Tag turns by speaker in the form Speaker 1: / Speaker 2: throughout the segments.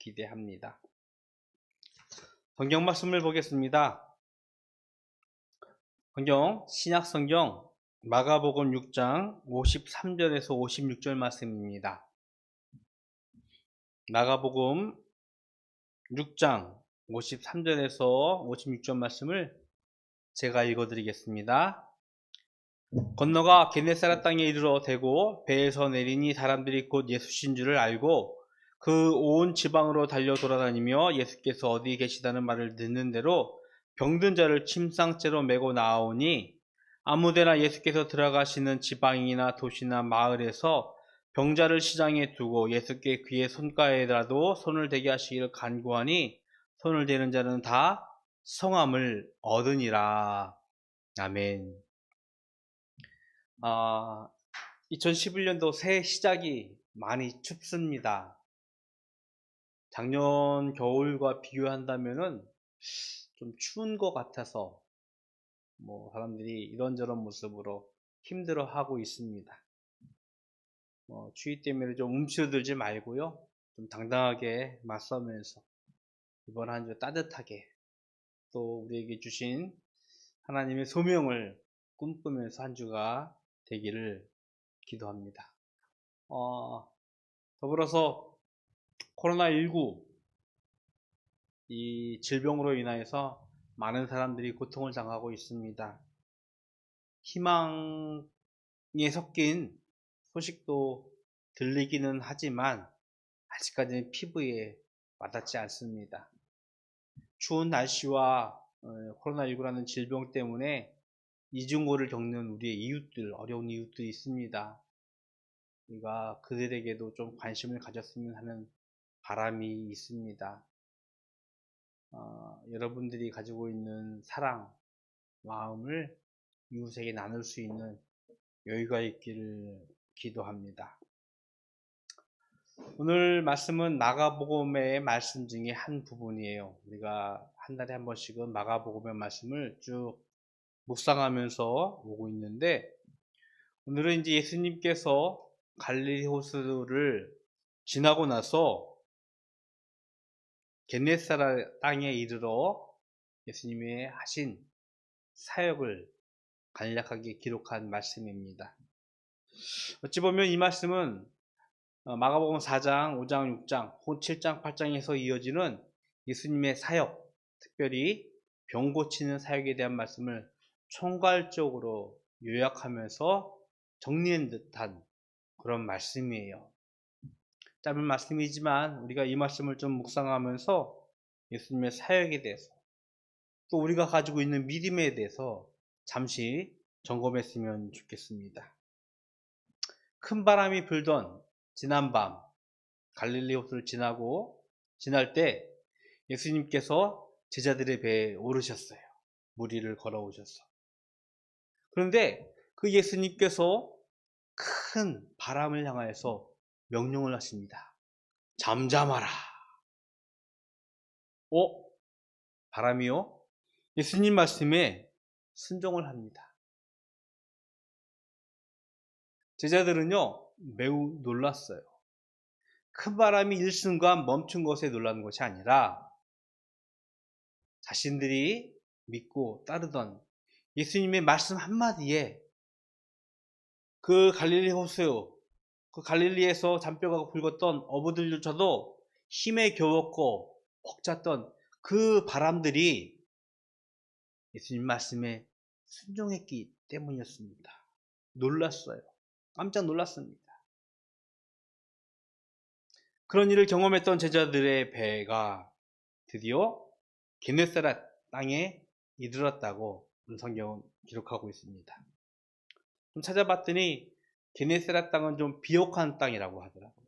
Speaker 1: 기대합니다. 성경 말씀을 보겠습니다. 성경 신약 성경 마가복음 6장 53절에서 56절 말씀입니다. 마가복음 6장 53절에서 56절 말씀을 제가 읽어드리겠습니다. 건너가 게네사라 땅에 이르러 대고 배에서 내리니 사람들이 곧 예수신 줄을 알고 그 온 지방으로 달려 돌아다니며 예수께서 어디 계시다는 말을 듣는 대로 병든 자를 침상째로 메고 나아오니 아무데나 예수께서 들어가시는 지방이나 도시나 마을에서 병자를 시장에 두고 예수께 그의 손가에라도 손을 대게 하시기를 간구하니 손을 대는 자는 다 성함을 얻으니라. 아멘. 아, 2011년도 새해 시작이 많이 춥습니다. 작년 겨울과 비교한다면은 좀 추운 것 같아서 뭐 사람들이 이런저런 모습으로 힘들어하고 있습니다. 뭐 추위 때문에 좀 움츠러들지 말고요. 좀 당당하게 맞서면서 이번 한 주 따뜻하게 또 우리에게 주신 하나님의 소명을 꿈꾸면서 한 주가 되기를 기도합니다. 어, 더불어서 코로나19 이 질병으로 인하여서 많은 사람들이 고통을 당하고 있습니다. 희망에 섞인 소식도 들리기는 하지만 아직까지는 피부에 와닿지 않습니다. 추운 날씨와 어, 코로나19라는 질병 때문에 이중고를 겪는 우리의 이웃들, 어려운 이웃들이 있습니다. 우리가 그들에게도 좀 관심을 가졌으면 하는 바람이 있습니다. 어, 여러분들이 가지고 있는 사랑, 마음을 이웃에게 나눌 수 있는 여유가 있기를 기도합니다. 오늘 말씀은 마가복음의 말씀 중에 한 부분이에요. 우리가 한 달에 한 번씩은 마가복음의 말씀을 쭉 묵상하면서 오고 있는데 오늘은 이제 예수님께서 갈릴리 호수를 지나고 나서 게네사라 땅에 이르러 예수님의 하신 사역을 간략하게 기록한 말씀입니다. 어찌 보면 이 말씀은 어, 마가복음 4장, 5장, 6장, 7장, 8장에서 이어지는 예수님의 사역, 특별히 병 고치는 사역에 대한 말씀을 총괄적으로 요약하면서 정리한 듯한 그런 말씀이에요. 짧은 말씀이지만 우리가 이 말씀을 좀 묵상하면서 예수님의 사역에 대해서 또 우리가 가지고 있는 믿음에 대해서 잠시 점검했으면 좋겠습니다. 큰 바람이 불던 지난 밤 갈릴리 호수를 지나고 지날 때 예수님께서 제자들의 배에 오르셨어요. 무리를 걸어오셔서. 그런데 그 예수님께서 큰 바람을 향하여서 명령을 하십니다. 잠잠하라. 어? 바람이요? 예수님 말씀에 순종을 합니다. 제자들은요, 매우 놀랐어요. 큰 바람이 일순간 멈춘 것에 놀라는 것이 아니라 자신들이 믿고 따르던 예수님의 말씀 한마디에 그 갈릴리 호수, 그 갈릴리에서 잔뼈가 굵었던 어부들조차도 힘에 겨웠고 벅찼던 그 바람들이 예수님 말씀에 순종했기 때문이었습니다. 놀랐어요. 깜짝 놀랐습니다. 그런 일을 경험했던 제자들의 배가 드디어 게네사라 땅에 이르렀다고 성경은 기록하고 있습니다. 좀 찾아봤더니 게네사라 땅은 좀 비옥한 땅이라고 하더라고요.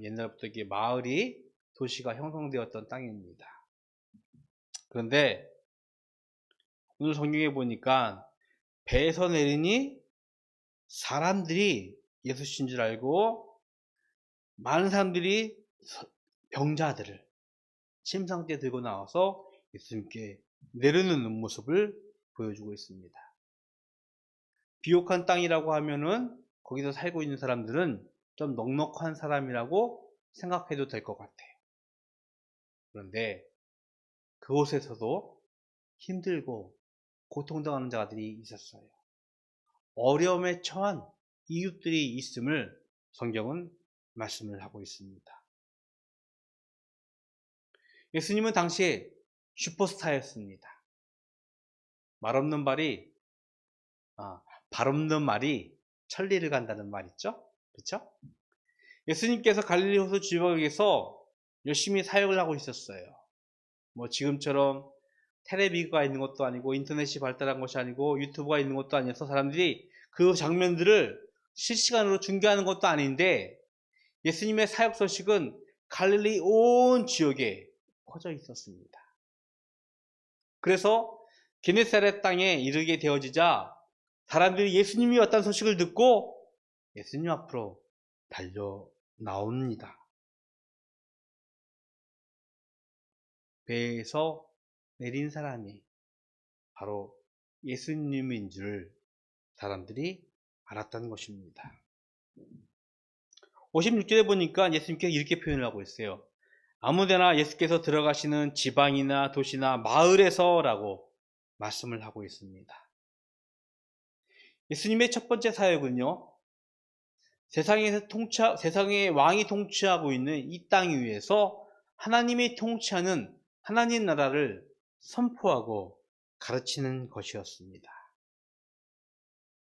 Speaker 1: 옛날부터 이게 마을이 도시가 형성되었던 땅입니다. 그런데 오늘 성경에 보니까 배에서 내리니 사람들이 예수신 줄 알고 많은 사람들이 병자들을 침상대 들고 나와서 예수님께 내려놓는 모습을 보여주고 있습니다. 비옥한 땅이라고 하면은 거기서 살고 있는 사람들은 좀 넉넉한 사람이라고 생각해도 될 것 같아요. 그런데 그곳에서도 힘들고 고통당하는 자들이 있었어요. 어려움에 처한 이웃들이 있음을 성경은 말씀을 하고 있습니다. 예수님은 당시에 슈퍼스타였습니다. 말 없는 말이, 아, 발 없는 말이 천리를 간다는 말 있죠? 그렇죠? 예수님께서 갈릴리 호수 지역에서 열심히 사역을 하고 있었어요. 뭐 지금처럼 텔레비가 있는 것도 아니고 인터넷이 발달한 것이 아니고 유튜브가 있는 것도 아니어서 사람들이 그 장면들을 실시간으로 중계하는 것도 아닌데 예수님의 사역 소식은 갈릴리 온 지역에 퍼져 있었습니다. 그래서 게네사렛 땅에 이르게 되어지자 사람들이 예수님이 왔다는 소식을 듣고 예수님 앞으로 달려 나옵니다. 배에서 내린 사람이 바로 예수님인 줄 사람들이 알았다는 것입니다. 56절에 보니까 예수님께서 이렇게 표현을 하고 있어요. 아무데나 예수께서 들어가시는 지방이나 도시나 마을에서라고 말씀을 하고 있습니다. 예수님의 첫 번째 사역은요, 세상에서 통치, 세상의 왕이 통치하고 있는 이 땅 위에서 하나님이 통치하는 하나님 나라를 선포하고 가르치는 것이었습니다.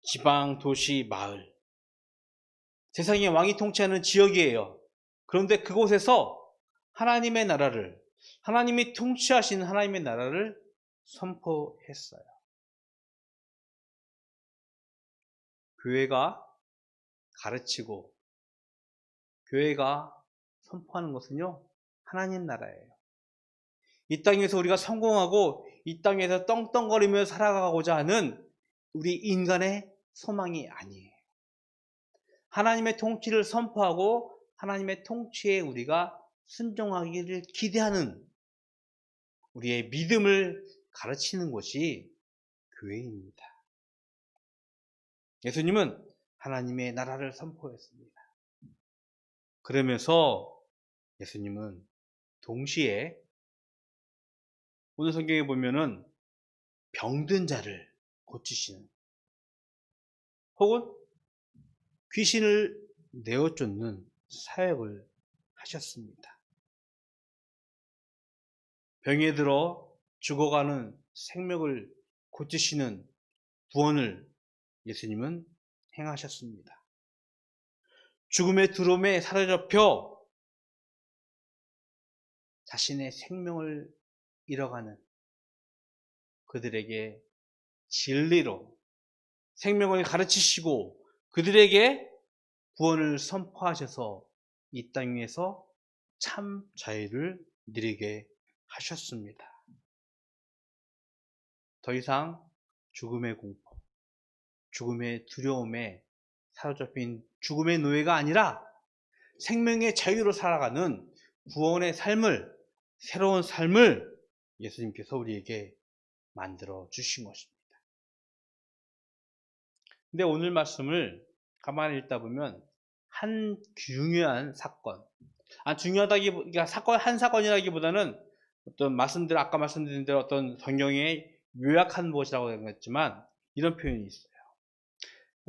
Speaker 1: 지방, 도시, 마을. 세상의 왕이 통치하는 지역이에요. 그런데 그곳에서 하나님의 나라를, 하나님이 통치하신 하나님의 나라를 선포했어요. 교회가 가르치고, 교회가 선포하는 것은요, 하나님 나라예요. 이 땅에서 우리가 성공하고 이 땅에서 떵떵거리며 살아가고자 하는 우리 인간의 소망이 아니에요. 하나님의 통치를 선포하고 하나님의 통치에 우리가 순종하기를 기대하는 우리의 믿음을 가르치는 것이 교회입니다. 예수님은 하나님의 나라를 선포했습니다. 그러면서 예수님은 동시에 오늘 성경에 보면은 병든 자를 고치시는 혹은 귀신을 내어 쫓는 사역을 하셨습니다. 병에 들어 죽어가는 생명을 고치시는 구원을 예수님은 행하셨습니다. 죽음의 두름에 사로잡혀 자신의 생명을 잃어가는 그들에게 진리로 생명을 가르치시고 그들에게 구원을 선포하셔서 이 땅 위에서 참 자유를 누리게 하셨습니다. 더 이상 죽음의 공포, 죽음의 두려움에 사로잡힌 죽음의 노예가 아니라 생명의 자유로 살아가는 구원의 삶을, 새로운 삶을 예수님께서 우리에게 만들어 주신 것입니다. 근데 오늘 말씀을 가만히 읽다 보면 한 중요한 사건, 아, 중요하다기, 그러니까 사건, 한 사건이라기보다는 어떤 말씀들, 아까 말씀드린 대로 어떤 성경의 요약한 무엇이라고 했지만 이런 표현이 있어요.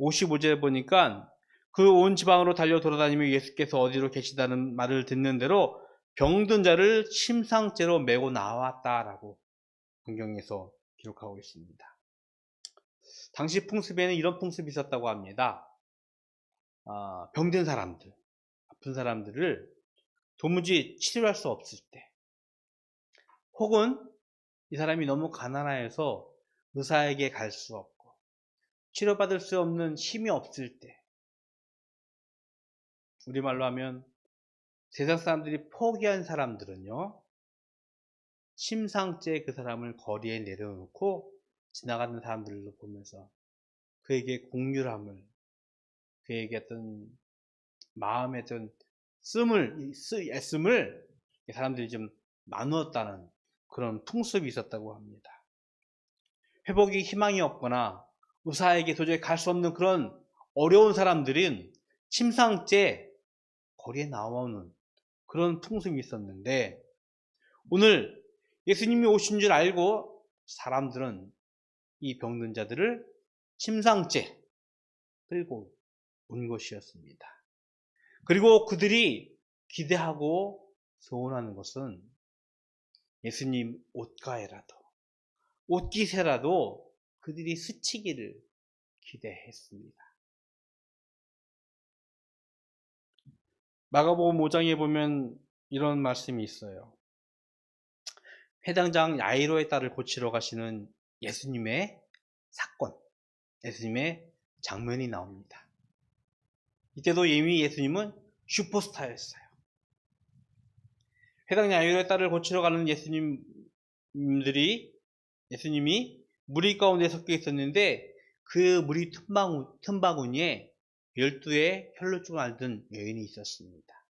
Speaker 1: 55절에 보니까 그 온 지방으로 달려 돌아다니며 예수께서 어디로 계시다는 말을 듣는 대로 병든 자를 심상죄로 메고 나왔다라고 성경에서 기록하고 있습니다. 당시 풍습에는 이런 풍습이 있었다고 합니다. 아, 병든 사람들, 아픈 사람들을 도무지 치료할 수 없을 때, 혹은 이 사람이 너무 가난하여서 의사에게 갈 수 없고, 치료받을 수 없는 힘이 없을 때, 우리말로 하면 세상 사람들이 포기한 사람들은요, 심상죄 그 사람을 거리에 내려놓고 지나가는 사람들로 보면서 그에게 공률함을, 그에게 어떤 마음의 어떤 씀을, 애씀을 사람들이 좀 나누었다는 그런 풍습이 있었다고 합니다. 회복이 희망이 없거나 의사에게 도저히 갈 수 없는 그런 어려운 사람들은 침상죄 거리에 나오는 그런 풍습이 있었는데 오늘 예수님이 오신 줄 알고 사람들은 이 병든 자들을 침상째 끌고 온 것이었습니다. 그리고 그들이 기대하고 소원하는 것은 예수님 옷가에라도 옷깃에라도 그들이 스치기를 기대했습니다. 마가복음 5장에 보면 이런 말씀이 있어요. 해당장 야이로의 딸을 고치러 가시는 예수님의 사건, 예수님의 장면이 나옵니다. 이때도 이미 예수님은 슈퍼스타였어요. 해당 야이로의 딸을 고치러 가는 예수님들이 예수님이 무리 가운데 섞여 있었는데 그 무리 틈바구, 틈바구니에 열두의 혈루증을 앓던 여인이 있었습니다.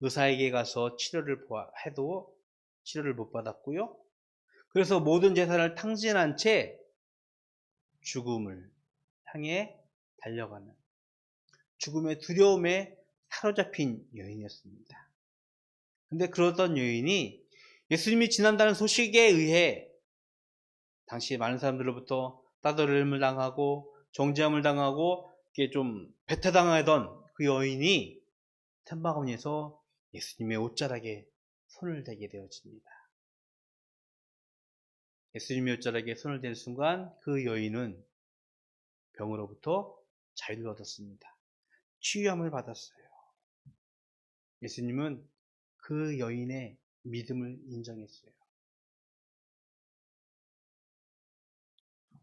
Speaker 1: 의사에게 가서 치료를 해도 치료를 못 받았고요. 그래서 모든 재산을 탕진한 채 죽음을 향해 달려가는 죽음의 두려움에 사로잡힌 여인이었습니다. 근데 그러던 여인이 예수님이 지난다는 소식에 의해 당시 많은 사람들로부터 따돌림을 당하고 정죄함을 당하고 이게 좀 배타당하던 그 여인이 템바구니에서 예수님의 옷자락에 손을 대게 되어집니다. 예수님의 옷자락에 손을 댄 순간 그 여인은 병으로부터 자유를 얻었습니다. 치유함을 받았어요. 예수님은 그 여인의 믿음을 인정했어요.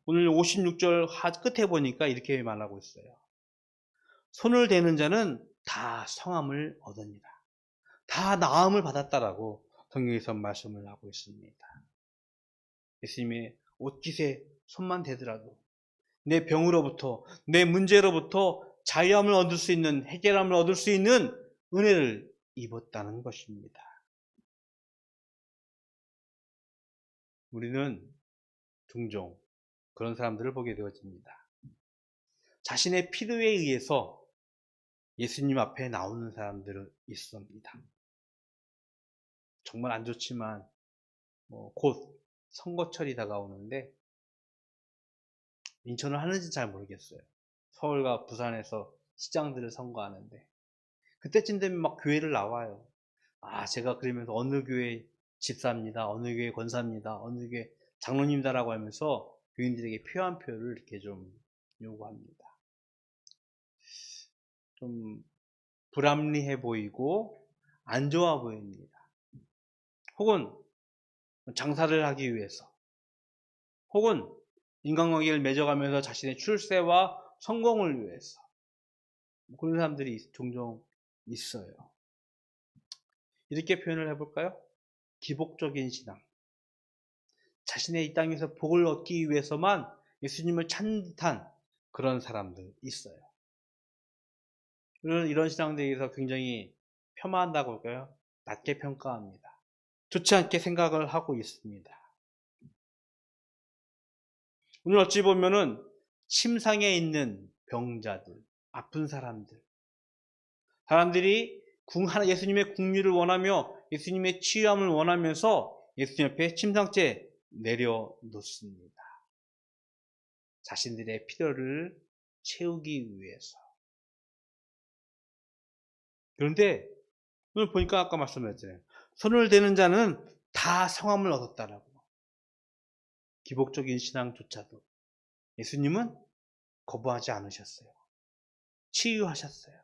Speaker 1: 오늘 56절 끝에 보니까 이렇게 말하고 있어요. 손을 대는 자는 다 성함을 얻으니라. 다 나음을 받았다라고 성경에서 말씀을 하고 있습니다. 예수님의 옷깃에 손만 대더라도 내 병으로부터 내 문제로부터 자유함을 얻을 수 있는 해결함을 얻을 수 있는 은혜를 입었다는 것입니다. 우리는 종종 그런 사람들을 보게 되어집니다. 자신의 필요에 의해서 예수님 앞에 나오는 사람들은 있습니다. 정말 안 좋지만 뭐 곧 선거철이 다가오는데 인천을 하는지 잘 모르겠어요. 서울과 부산에서 시장들을 선거하는데 그때쯤 되면 막 교회를 나와요. 아 제가 그러면서 어느 교회 집사입니다. 어느 교회 권사입니다. 어느 교회 장로님이다라고 하면서 교인들에게 표한 표를 이렇게 좀 요구합니다. 좀 불합리해 보이고 안 좋아 보입니다. 혹은 장사를 하기 위해서 혹은 인간관계를 맺어가면서 자신의 출세와 성공을 위해서 뭐 그런 사람들이 종종 있어요. 이렇게 표현을 해볼까요? 기복적인 신앙. 자신의 이 땅에서 복을 얻기 위해서만 예수님을 찾는 듯한 그런 사람들 있어요. 이런, 이런 신앙에 대해서 굉장히 폄하한다고 할까요? 낮게 평가합니다. 좋지 않게 생각을 하고 있습니다. 오늘 어찌 보면은 침상에 있는 병자들, 아픈 사람들, 사람들이 하나 예수님의 국류를 원하며 예수님의 치유함을 원하면서 예수님 앞에 침상째 내려놓습니다. 자신들의 필요를 채우기 위해서. 그런데 오늘 보니까 아까 말씀드렸잖아요. 손을 대는 자는 다 성함을 얻었다라고. 기복적인 신앙조차도 예수님은 거부하지 않으셨어요. 치유하셨어요.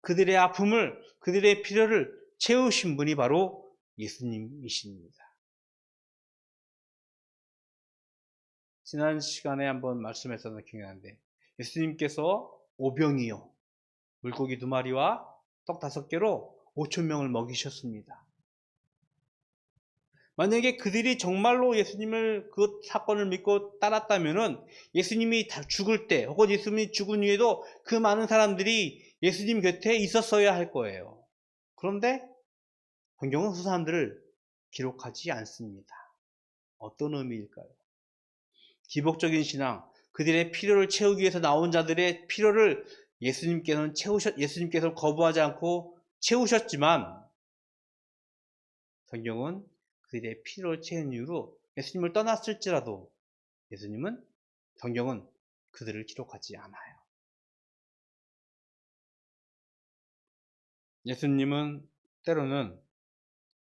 Speaker 1: 그들의 아픔을, 그들의 필요를 채우신 분이 바로 예수님이십니다. 지난 시간에 한번 말씀했었던 기억이 나는데, 예수님께서 오병이요, 물고기 두 마리와 떡 다섯 개로 5천 명을 먹이셨습니다. 만약에 그들이 정말로 예수님을 그 사건을 믿고 따랐다면은 예수님이 죽을 때 혹은 예수님이 죽은 후에도 그 많은 사람들이 예수님 곁에 있었어야 할 거예요. 그런데 성경은 그 사람들을 기록하지 않습니다. 어떤 의미일까요? 기복적인 신앙, 그들의 필요를 채우기 위해서 나온 자들의 필요를 예수님께서는 채우셨, 예수님께서 거부하지 않고 채우셨지만 성경은 그들의 피로를 채운 이유로 예수님을 떠났을지라도 예수님은 성경은 그들을 기록하지 않아요. 예수님은 때로는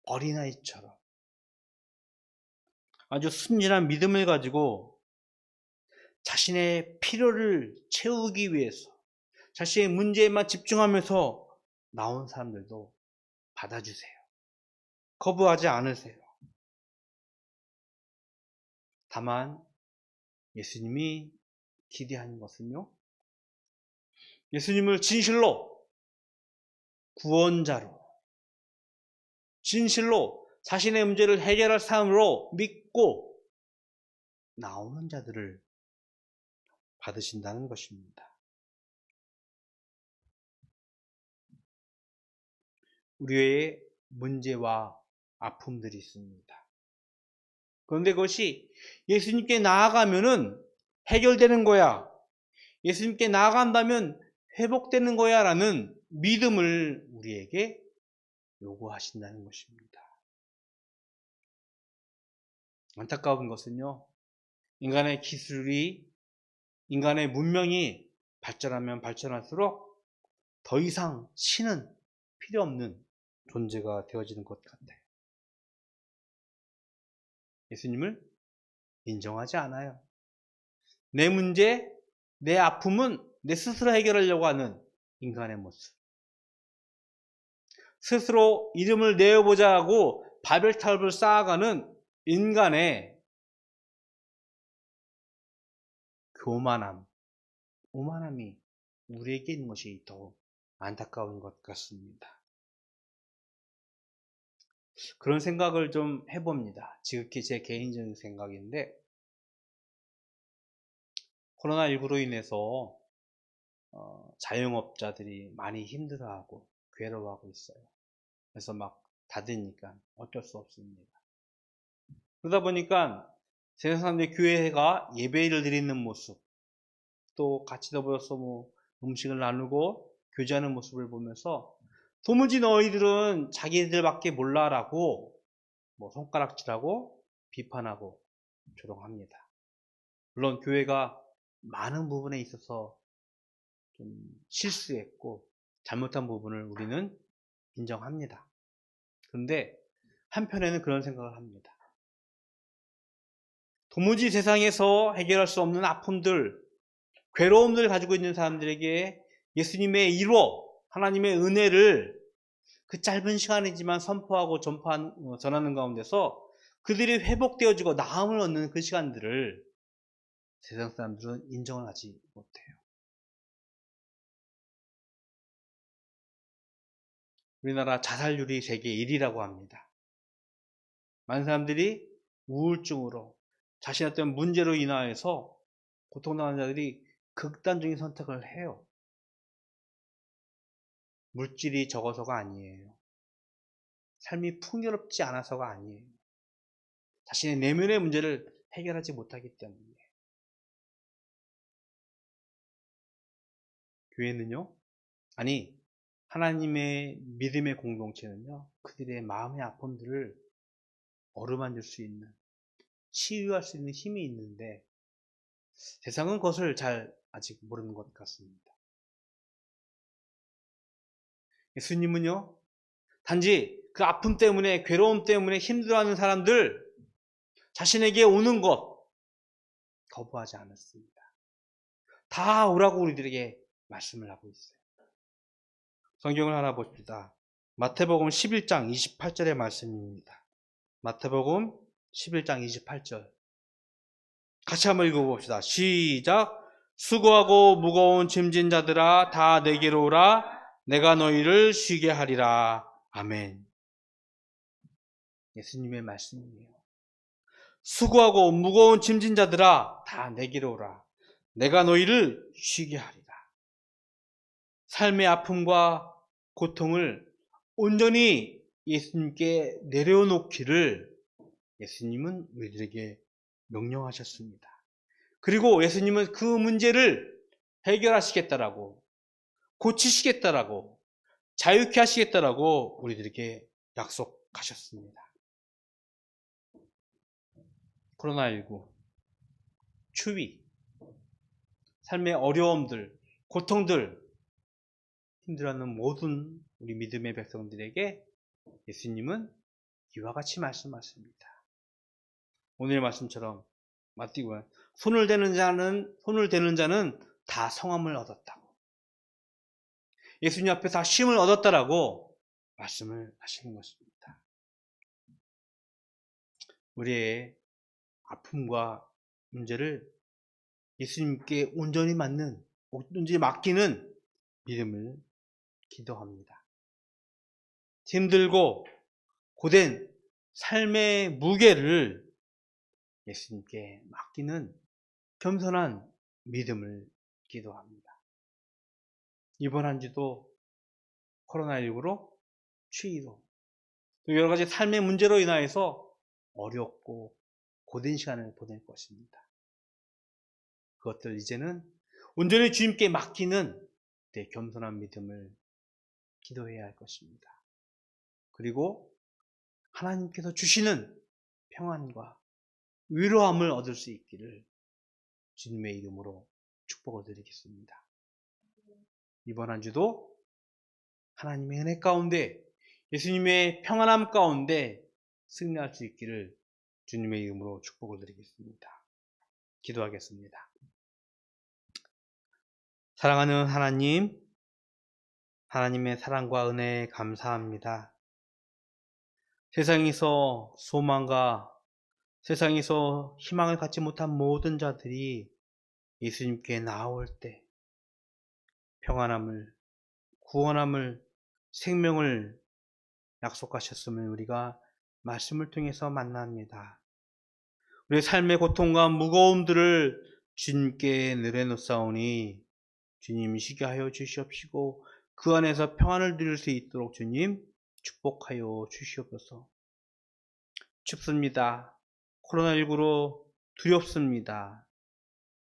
Speaker 1: 어린아이처럼 아주 순진한 믿음을 가지고 자신의 필요를 채우기 위해서 자신의 문제에만 집중하면서 나온 사람들도 받아주세요. 거부하지 않으세요. 다만 예수님이 기대하는 것은요. 예수님을 진실로 구원자로 진실로 자신의 문제를 해결할 사람으로 믿고 나오는 자들을 받으신다는 것입니다. 우리의 문제와 아픔들이 있습니다. 그런데 그것이 예수님께 나아가면은 해결되는 거야. 예수님께 나아간다면 회복되는 거야 라는 믿음을 우리에게 요구하신다는 것입니다. 안타까운 것은요, 인간의 기술이, 인간의 문명이 발전하면 발전할수록 더 이상 신은 필요 없는 존재가 되어지는 것 같아요. 예수님을 인정하지 않아요. 내 문제, 내 아픔은 내 스스로 해결하려고 하는 인간의 모습. 스스로 이름을 내어보자 하고 바벨탑을 쌓아가는 인간의 교만함, 오만함이 우리에게 있는 것이 더 안타까운 것 같습니다. 그런 생각을 좀 해봅니다. 지극히 제 개인적인 생각인데, 코로나19로 인해서 어, 자영업자들이 많이 힘들어하고 괴로워하고 있어요. 그래서 막 닫으니까 어쩔 수 없습니다. 그러다 보니까 세상 사람들이 교회가 예배를 드리는 모습, 또 같이 더불어서 뭐 음식을 나누고 교제하는 모습을 보면서 도무지 너희들은 자기들밖에 몰라라고 뭐 손가락질하고 비판하고 조롱합니다. 물론 교회가 많은 부분에 있어서 좀 실수했고 잘못한 부분을 우리는 인정합니다. 그런데 한편에는 그런 생각을 합니다. 도무지 세상에서 해결할 수 없는 아픔들, 괴로움들 가지고 있는 사람들에게 예수님의 이로 하나님의 은혜를 그 짧은 시간이지만 선포하고 전파하는, 어, 전하는 가운데서 그들이 회복되어지고 나음을 얻는 그 시간들을 세상 사람들은 인정을 하지 못해요. 우리나라 자살률이 세계 1위라고 합니다. 많은 사람들이 우울증으로 자신의 어떤 문제로 인하여서 고통당하는 자들이 극단적인 선택을 해요. 물질이 적어서가 아니에요. 삶이 풍요롭지 않아서가 아니에요. 자신의 내면의 문제를 해결하지 못하기 때문에. 교회는요, 아니, 하나님의 믿음의 공동체는요, 그들의 마음의 아픔들을 어루만질 수 있는, 치유할 수 있는 힘이 있는데, 세상은 그것을 잘 아직 모르는 것 같습니다. 예수님은요, 단지 그 아픔 때문에, 괴로움 때문에 힘들어하는 사람들, 자신에게 오는 것, 거부하지 않았습니다. 다 오라고 우리들에게 말씀을 하고 있어요. 성경을 하나 보십시다. 마태복음 11장 28절의 말씀입니다. 마태복음 11장 28절. 같이 한번 읽어봅시다. 시작. 수고하고 무거운 짐진 자들아 다 내게로 오라. 내가 너희를 쉬게 하리라. 아멘. 예수님의 말씀이에요. 수고하고 무거운 짐진 자들아 다 내게로 오라. 내가 너희를 쉬게 하리라. 삶의 아픔과 고통을 온전히 예수님께 내려놓기를 예수님은 우리들에게 명령하셨습니다. 그리고 예수님은 그 문제를 해결하시겠다라고, 고치시겠다라고, 자유케 하시겠다라고 우리들에게 약속하셨습니다. 코로나19, 추위, 삶의 어려움들, 고통들, 힘들어하는 모든 우리 믿음의 백성들에게 예수님은 이와 같이 말씀하십니다. 오늘의 말씀처럼 맞디고 손을 대는 자는 손을 대는 자는 다 성함을 얻었다고. 예수님 앞에 다 쉼을 얻었다라고 말씀을 하시는 것입니다. 우리의 아픔과 문제를 예수님께 온전히 맞는, 온전히 맡기는 믿음을 기도합니다. 힘들고 고된 삶의 무게를 예수님께 맡기는 겸손한 믿음을 기도합니다. 이번 한 주도 코로나19로 추위로 또 여러 가지 삶의 문제로 인하여서 어렵고 고된 시간을 보낼 것입니다. 그것들 이제는 온전히 주님께 맡기는 내 겸손한 믿음을 기도해야 할 것입니다. 그리고 하나님께서 주시는 평안과 위로함을 얻을 수 있기를 주님의 이름으로 축복을 드리겠습니다. 이번 한 주도 하나님의 은혜 가운데 예수님의 평안함 가운데 승리할 수 있기를 주님의 이름으로 축복을 드리겠습니다. 기도하겠습니다. 사랑하는 하나님, 하나님의 사랑과 은혜에 감사합니다. 세상에서 소망과 세상에서 희망을 갖지 못한 모든 자들이 예수님께 나올 때 평안함을, 구원함을, 생명을 약속하셨음을 우리가 말씀을 통해서 만납니다. 우리의 삶의 고통과 무거움들을 주님께 내려놓사오니 주님 쉬게 하여 주시옵시고 그 안에서 평안을 누릴 수 있도록 주님 축복하여 주시옵소서. 춥습니다. 코로나19로 두렵습니다.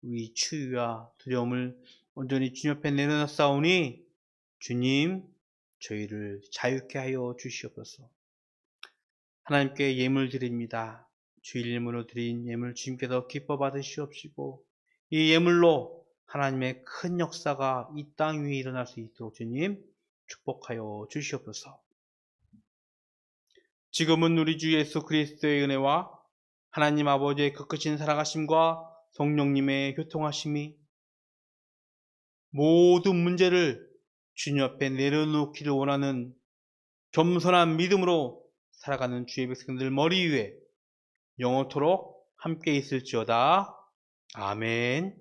Speaker 1: 우리 추위와 두려움을 온전히 주님 앞에 내려놨사오니 주님 저희를 자유케 하여 주시옵소서. 하나님께 예물 드립니다. 주일 예물로 드린 예물 주님께서 기뻐 받으시옵시고 이 예물로 하나님의 큰 역사가 이 땅 위에 일어날 수 있도록 주님 축복하여 주시옵소서. 지금은 우리 주 예수 그리스도의 은혜와 하나님 아버지의 그 크신 살아가심과 성령님의 교통하심이 모든 문제를 주님 앞에 내려놓기를 원하는 겸손한 믿음으로 살아가는 주의 백성들 머리 위에 영원토록 함께 있을지어다. 아멘.